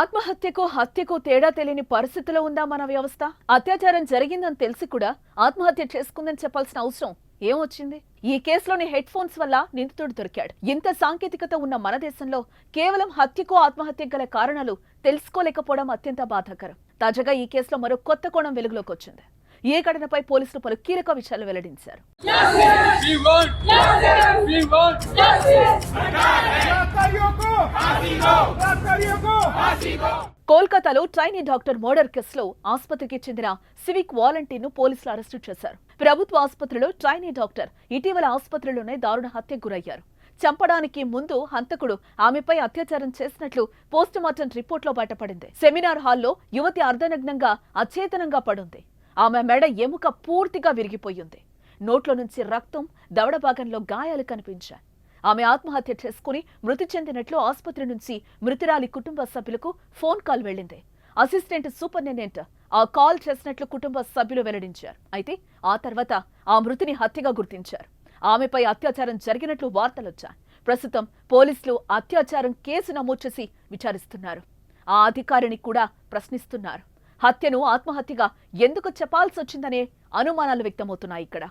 ఆత్మహత్యకు హత్యకు తేడా తెలియని పరిస్థితిలో ఉందా మన వ్యవస్థ? అత్యాచారం జరిగిందని తెలిసి కూడా ఆత్మహత్య చేసుకుందని చెప్పాల్సిన అవసరం ఏమొచ్చింది? ఈ కేసులోని హెడ్ ఫోన్స్ వల్ల నిందితుడు దొరికాడు. ఇంత సాంకేతికత ఉన్న మన దేశంలో కేవలం హత్యకు ఆత్మహత్యకు గల కారణాలు తెలుసుకోలేకపోవడం అత్యంత బాధాకరం. తాజాగా ఈ కేసులో మరో కొత్త కోణం వెలుగులోకి వచ్చింది. ఏ ఘటనపై పోలీసులు పలు కీలక విషయాలు వెల్లడించారు. కోల్కతాలో ట్రైనీ డాక్టర్ మర్డర్ కేసులో ఆసుపత్రికి చెందిన సివిక్ వాలంటీర్ను పోలీసులు అరెస్టు చేశారు. ప్రభుత్వ ఆసుపత్రిలో ట్రైనీ డాక్టర్ ఇటీవల ఆసుపత్రిలోనే దారుణ హత్యకు గురయ్యారు. చంపడానికి ముందు హంతకుడు ఆమెపై అత్యాచారం చేసినట్లు పోస్టుమార్టం రిపోర్ట్లో బయటపడింది. సెమినార్ హాల్లో యువతి అర్ధనగ్నంగా అచేతనంగా పడుంది. ఆమె మెడ ఎముక పూర్తిగా విరిగిపోయింది. నోట్లో నుంచి రక్తం దవడ భాగంలో గాయాలు కనిపించాయి. ఆమె ఆత్మహత్య చేసుకుని మృతి చెందినట్లు ఆసుపత్రి నుంచి మృతురాలి కుటుంబ సభ్యులకు ఫోన్ కాల్ వెళ్ళింది. అసిస్టెంట్ సూపరింటెండెంట్ ఆ కాల్ చేసినట్లు కుటుంబ సభ్యులు వెల్లడించారు. అయితే ఆ తర్వాత ఆ మృతిని హత్యగా గుర్తించారు. ఆమెపై అత్యాచారం జరిగినట్లు వార్తలొచ్చాయి. ప్రస్తుతం పోలీసులు అత్యాచారం కేసు నమోదు చేసి విచారిస్తున్నారు. ఆ అధికారిని కూడా ప్రశ్నిస్తున్నారు. హత్యను ఆత్మహత్యగా ఎందుకు చెప్పాల్సి వచ్చిందనే అనుమానాలు వ్యక్తమవుతున్నాయి ఇక్కడ.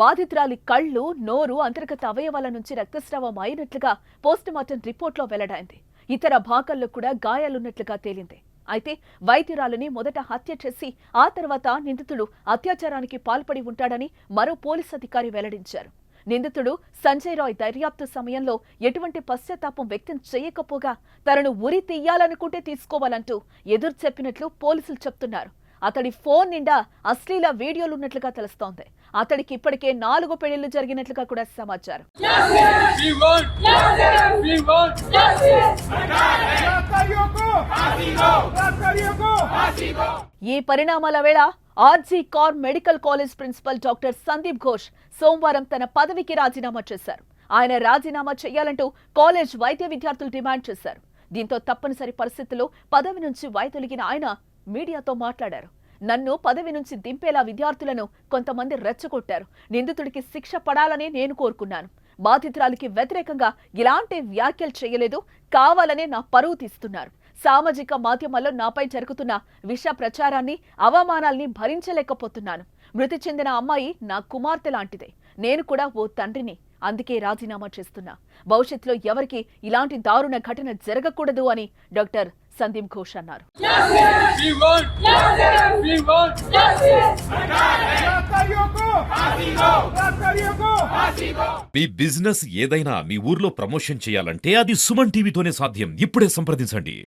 బాధితురాలి కళ్ళు నోరు అంతర్గత అవయవాల నుంచి రక్తస్రావం అయినట్లుగా పోస్టుమార్టం రిపోర్ట్లో వెల్లడైంది. ఇతర భాగాల్లో కూడా గాయాలున్నట్లుగా తేలింది. అయితే వైద్యురాలిని మొదట హత్య చేసి ఆ తర్వాత నిందితుడు అత్యాచారానికి పాల్పడి ఉంటాడని మరో పోలీస్ అధికారి వెల్లడించారు. నిందితుడు సంజయ్ రాయ్ దర్యాప్తు సమయంలో ఎటువంటి పశ్చాత్తాపం వ్యక్తం చేయకపోగా తనను ఉరి తీయాలనుకుంటే తీసుకోవాలంటూ ఎదురు చెప్పినట్లు పోలీసులు చెప్తున్నారు. అతడి ఫోన్ నిండా అశ్లీల వీడియోలున్నట్లుగా తెలుస్తోంది. అతడికి ఇప్పటికే నాలుగు పెళ్ళిళ్ళు జరిగినట్లుగా కూడా సమాచారం. ఈ పరిణామాల వేళ RG Kar medical college principal doctor Sandeep Ghosh సోమవారం తన పదవికి రాజీనామా చేశారు. ఆయన రాజీనామా చేయాలంటూ కాలేజ్ వైద్య విద్యార్థులు డిమాండ్ చేశారు. దీంతో తప్పనిసరి పరిస్థితుల్లో పదవి నుంచి వైదొలిగిన ఆయన మీడియాతో మాట్లాడారు. నన్ను పదవి నుంచి దింపేలా విద్యార్థులను కొంతమంది రెచ్చగొట్టారు. నిందితుడికి శిక్ష పడాలని నేను కోరుకున్నాను. బాధితురాలికి వ్యతిరేకంగా ఇలాంటి వ్యాఖ్యలు చేయలేదు. కావాలనే నా పరువు తీస్తున్నారు. సామాజిక మాధ్యమాల్లో నాపై జరుగుతున్న విష ప్రచారాన్ని అవమానాల్ని భరించలేకపోతున్నాను. మృతి చెందిన అమ్మాయి నా కుమార్తె లాంటిదే. నేను కూడా ఓ తండ్రిని. అందుకే రాజీనామా చేస్తున్నా. భవిష్యత్తులో ఎవరికి ఇలాంటి దారుణ ఘటన జరగకూడదు అని డాక్టర్ సందీప్ ఘోష్ అన్నారు. మీ బిజినెస్ ఏదైనా మీ ఊర్లో ప్రమోషన్ చేయాలంటే అది సుమన్ టీవీతోనే సాధ్యం. ఇప్పుడే సంప్రదించండి.